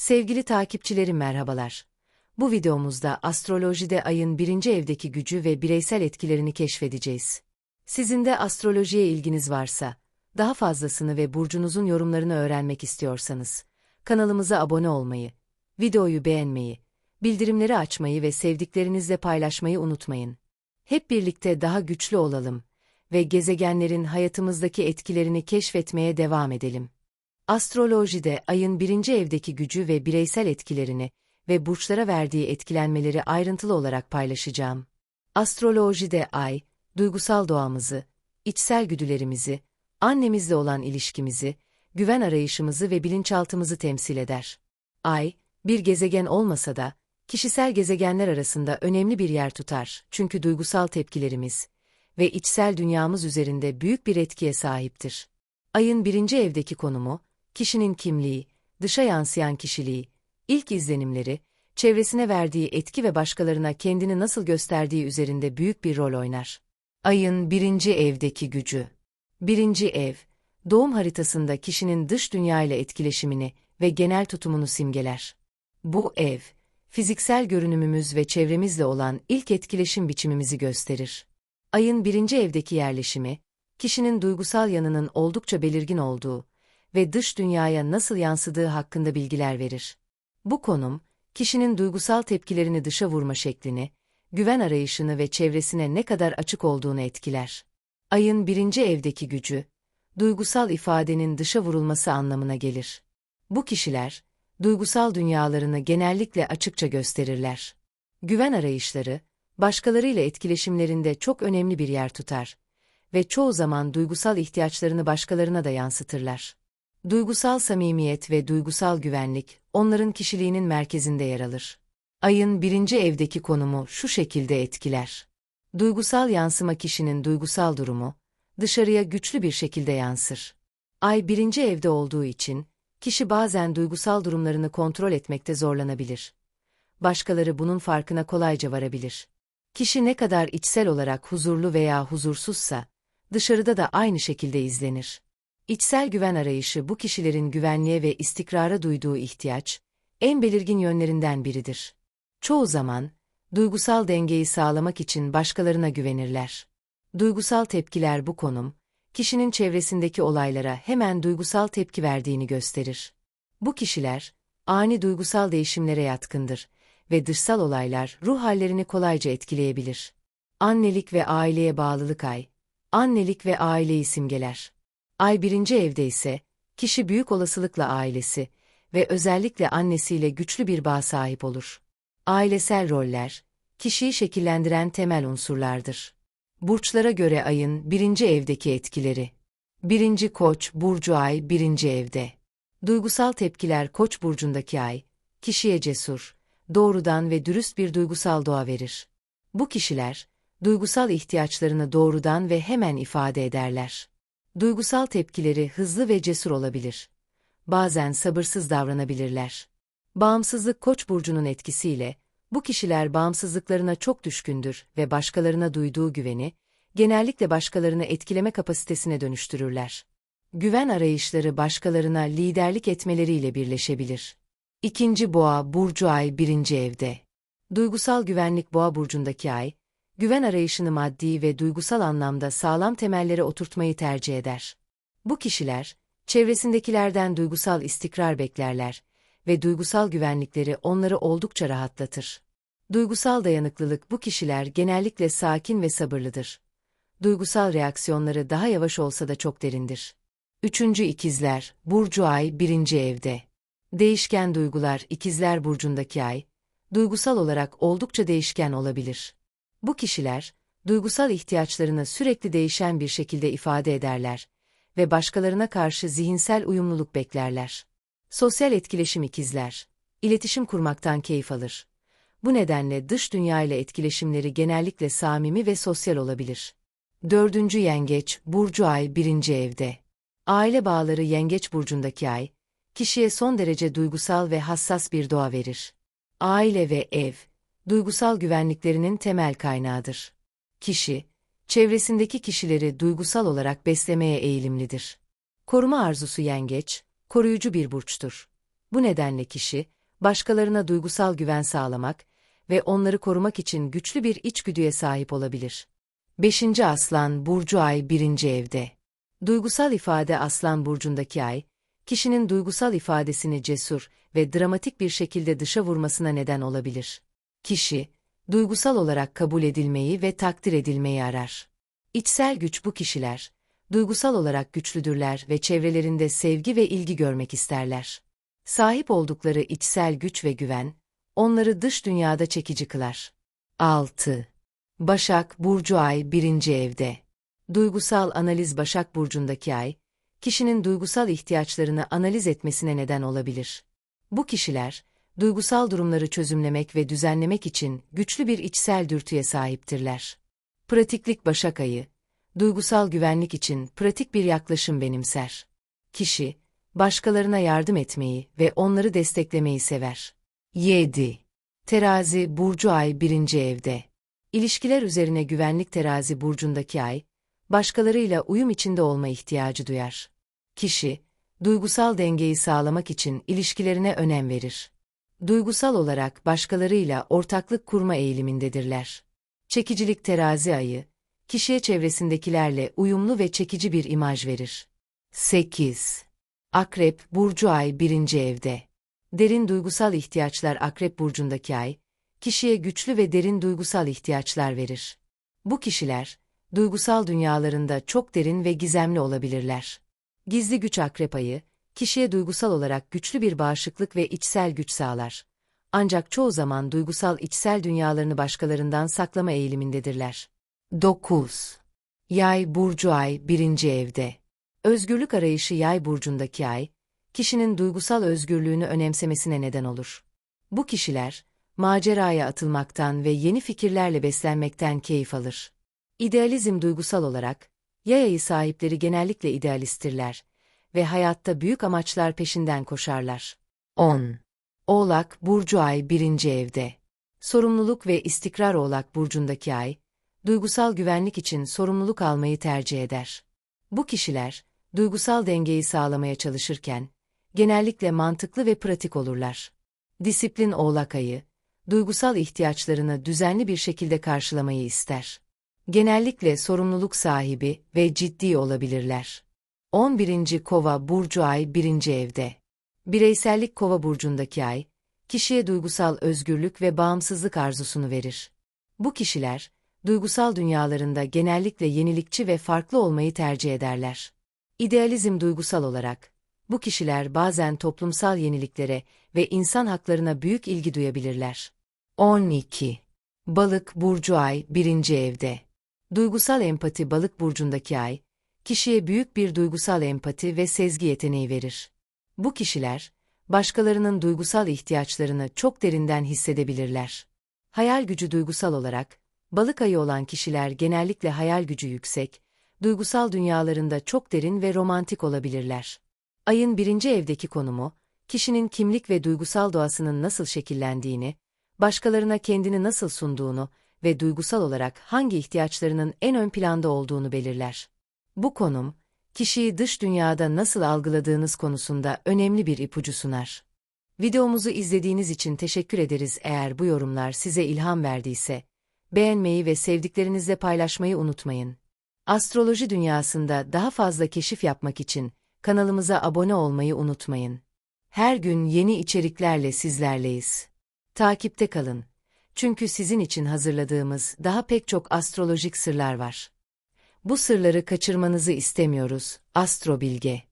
Sevgili takipçilerim merhabalar. Bu videomuzda astrolojide ayın birinci evdeki gücü ve bireysel etkilerini keşfedeceğiz. Sizin de astrolojiye ilginiz varsa, daha fazlasını ve burcunuzun yorumlarını öğrenmek istiyorsanız, kanalımıza abone olmayı, videoyu beğenmeyi, bildirimleri açmayı ve sevdiklerinizle paylaşmayı unutmayın. Hep birlikte daha güçlü olalım ve gezegenlerin hayatımızdaki etkilerini keşfetmeye devam edelim. Astrolojide ayın birinci evdeki gücü ve bireysel etkilerini ve burçlara verdiği etkilenmeleri ayrıntılı olarak paylaşacağım. Astrolojide ay, duygusal doğamızı, içsel güdülerimizi, annemizle olan ilişkimizi, güven arayışımızı ve bilinçaltımızı temsil eder. Ay, bir gezegen olmasa da, kişisel gezegenler arasında önemli bir yer tutar çünkü duygusal tepkilerimiz ve içsel dünyamız üzerinde büyük bir etkiye sahiptir. Ayın birinci evdeki konumu, kişinin kimliği, dışa yansıyan kişiliği, ilk izlenimleri, çevresine verdiği etki ve başkalarına kendini nasıl gösterdiği üzerinde büyük bir rol oynar. Ayın birinci evdeki gücü. Birinci ev, doğum haritasında kişinin dış dünya ile etkileşimini ve genel tutumunu simgeler. Bu ev, fiziksel görünümümüz ve çevremizle olan ilk etkileşim biçimimizi gösterir. Ayın birinci evdeki yerleşimi, kişinin duygusal yanının oldukça belirgin olduğu ve dış dünyaya nasıl yansıdığı hakkında bilgiler verir. Bu konum, kişinin duygusal tepkilerini dışa vurma şeklini, güven arayışını ve çevresine ne kadar açık olduğunu etkiler. Ayın birinci evdeki gücü, duygusal ifadenin dışa vurulması anlamına gelir. Bu kişiler, duygusal dünyalarını genellikle açıkça gösterirler. Güven arayışları, başkalarıyla etkileşimlerinde çok önemli bir yer tutar ve çoğu zaman duygusal ihtiyaçlarını başkalarına da yansıtırlar. Duygusal samimiyet ve duygusal güvenlik, onların kişiliğinin merkezinde yer alır. Ayın birinci evdeki konumu şu şekilde etkiler. Duygusal yansıma kişinin duygusal durumu, dışarıya güçlü bir şekilde yansır. Ay birinci evde olduğu için, kişi bazen duygusal durumlarını kontrol etmekte zorlanabilir. Başkaları bunun farkına kolayca varabilir. Kişi ne kadar içsel olarak huzurlu veya huzursuzsa, dışarıda da aynı şekilde izlenir. İçsel güven arayışı bu kişilerin güvenliğe ve istikrara duyduğu ihtiyaç, en belirgin yönlerinden biridir. Çoğu zaman, duygusal dengeyi sağlamak için başkalarına güvenirler. Duygusal tepkiler bu konum, kişinin çevresindeki olaylara hemen duygusal tepki verdiğini gösterir. Bu kişiler, ani duygusal değişimlere yatkındır ve dışsal olaylar ruh hallerini kolayca etkileyebilir. Annelik ve aileye bağlılık ay, annelik ve aileyi simgeler. Ay birinci evde ise, kişi büyük olasılıkla ailesi ve özellikle annesiyle güçlü bir bağ sahip olur. Ailesel roller, kişiyi şekillendiren temel unsurlardır. Burçlara göre ayın birinci evdeki etkileri. Birinci koç, burcu ay birinci evde. Duygusal tepkiler koç burcundaki ay, kişiye cesur, doğrudan ve dürüst bir duygusal doğa verir. Bu kişiler, duygusal ihtiyaçlarını doğrudan ve hemen ifade ederler. Duygusal tepkileri hızlı ve cesur olabilir. Bazen sabırsız davranabilirler. Bağımsızlık Koç burcunun etkisiyle bu kişiler bağımsızlıklarına çok düşkündür ve başkalarına duyduğu güveni genellikle başkalarını etkileme kapasitesine dönüştürürler. Güven arayışları başkalarına liderlik etmeleriyle birleşebilir. İkinci Boğa burcu ay birinci evde. Duygusal güvenlik Boğa burcundaki ay, güven arayışını maddi ve duygusal anlamda sağlam temellere oturtmayı tercih eder. Bu kişiler, çevresindekilerden duygusal istikrar beklerler ve duygusal güvenlikleri onları oldukça rahatlatır. Duygusal dayanıklılık bu kişiler genellikle sakin ve sabırlıdır. Duygusal reaksiyonları daha yavaş olsa da çok derindir. Üçüncü ikizler, Burcu Ay birinci evde. Değişken duygular ikizler burcundaki ay, duygusal olarak oldukça değişken olabilir. Bu kişiler, duygusal ihtiyaçlarını sürekli değişen bir şekilde ifade ederler ve başkalarına karşı zihinsel uyumluluk beklerler. Sosyal etkileşim ikizler, iletişim kurmaktan keyif alır. Bu nedenle dış dünya ile etkileşimleri genellikle samimi ve sosyal olabilir. Dördüncü yengeç, Burcu Ay birinci evde. Aile bağları yengeç burcundaki ay, kişiye son derece duygusal ve hassas bir doğa verir. Aile ve ev, duygusal güvenliklerinin temel kaynağıdır. Kişi, çevresindeki kişileri duygusal olarak beslemeye eğilimlidir. Koruma arzusu yengeç, koruyucu bir burçtur. Bu nedenle kişi, başkalarına duygusal güven sağlamak ve onları korumak için güçlü bir içgüdüye sahip olabilir. 5. Aslan Burcu Ay 1. Evde Duygusal ifade Aslan Burcu'ndaki ay, kişinin duygusal ifadesini cesur ve dramatik bir şekilde dışa vurmasına neden olabilir. Kişi, duygusal olarak kabul edilmeyi ve takdir edilmeyi arar. İçsel güç bu kişiler, duygusal olarak güçlüdürler ve çevrelerinde sevgi ve ilgi görmek isterler. Sahip oldukları içsel güç ve güven, onları dış dünyada çekici kılar. 6. Başak Burcu Ay 1. Evde Duygusal analiz Başak Burcu'ndaki ay, kişinin duygusal ihtiyaçlarını analiz etmesine neden olabilir. Bu kişiler, duygusal durumları çözümlemek ve düzenlemek için güçlü bir içsel dürtüye sahiptirler. Pratiklik Başak Ayı, duygusal güvenlik için pratik bir yaklaşım benimser. Kişi, başkalarına yardım etmeyi ve onları desteklemeyi sever. 7. Terazi Burcu Ay 1. Evde İlişkiler üzerine güvenlik terazi burcundaki ay, başkalarıyla uyum içinde olma ihtiyacı duyar. Kişi, duygusal dengeyi sağlamak için ilişkilerine önem verir. Duygusal olarak başkalarıyla ortaklık kurma eğilimindedirler. Çekicilik terazi ayı, kişiye çevresindekilerle uyumlu ve çekici bir imaj verir. 8. Akrep, Burcu Ay 1. Evde Derin duygusal ihtiyaçlar Akrep Burcu'ndaki ay, kişiye güçlü ve derin duygusal ihtiyaçlar verir. Bu kişiler, duygusal dünyalarında çok derin ve gizemli olabilirler. Gizli güç akrep ayı, kişiye duygusal olarak güçlü bir bağışıklık ve içsel güç sağlar. Ancak çoğu zaman duygusal içsel dünyalarını başkalarından saklama eğilimindedirler. 9. Yay Burcu Ay 1. Evde Özgürlük arayışı Yay Burcu'ndaki ay, kişinin duygusal özgürlüğünü önemsemesine neden olur. Bu kişiler, maceraya atılmaktan ve yeni fikirlerle beslenmekten keyif alır. İdealizm duygusal olarak, yayayı sahipleri genellikle idealisttirler ve hayatta büyük amaçlar peşinden koşarlar. 10. Oğlak Burcu Ay 1. Evde Sorumluluk ve istikrar Oğlak Burcu'ndaki ay, duygusal güvenlik için sorumluluk almayı tercih eder. Bu kişiler, duygusal dengeyi sağlamaya çalışırken, genellikle mantıklı ve pratik olurlar. Disiplin Oğlak Ayı, duygusal ihtiyaçlarını düzenli bir şekilde karşılamayı ister. Genellikle sorumluluk sahibi ve ciddi olabilirler. 11. Kova Burcu Ay 1. Evde Bireysellik Kova Burcu'ndaki ay, kişiye duygusal özgürlük ve bağımsızlık arzusunu verir. Bu kişiler, duygusal dünyalarında genellikle yenilikçi ve farklı olmayı tercih ederler. İdealizm duygusal olarak, bu kişiler bazen toplumsal yeniliklere ve insan haklarına büyük ilgi duyabilirler. 12. Balık Burcu Ay 1. Evde Duygusal empati Balık Burcu'ndaki ay, kişiye büyük bir duygusal empati ve sezgi yeteneği verir. Bu kişiler, başkalarının duygusal ihtiyaçlarını çok derinden hissedebilirler. Hayal gücü duygusal olarak, balık ayı olan kişiler genellikle hayal gücü yüksek, duygusal dünyalarında çok derin ve romantik olabilirler. Ayın birinci evdeki konumu, kişinin kimlik ve duygusal doğasının nasıl şekillendiğini, başkalarına kendini nasıl sunduğunu ve duygusal olarak hangi ihtiyaçlarının en ön planda olduğunu belirler. Bu konum, kişiyi dış dünyada nasıl algıladığınız konusunda önemli bir ipucu sunar. Videomuzu izlediğiniz için teşekkür ederiz eğer bu yorumlar size ilham verdiyse, beğenmeyi ve sevdiklerinizle paylaşmayı unutmayın. Astroloji dünyasında daha fazla keşif yapmak için kanalımıza abone olmayı unutmayın. Her gün yeni içeriklerle sizlerleyiz. Takipte kalın. Çünkü sizin için hazırladığımız daha pek çok astrolojik sırlar var. Bu sırları kaçırmanızı istemiyoruz, Astro Bilge.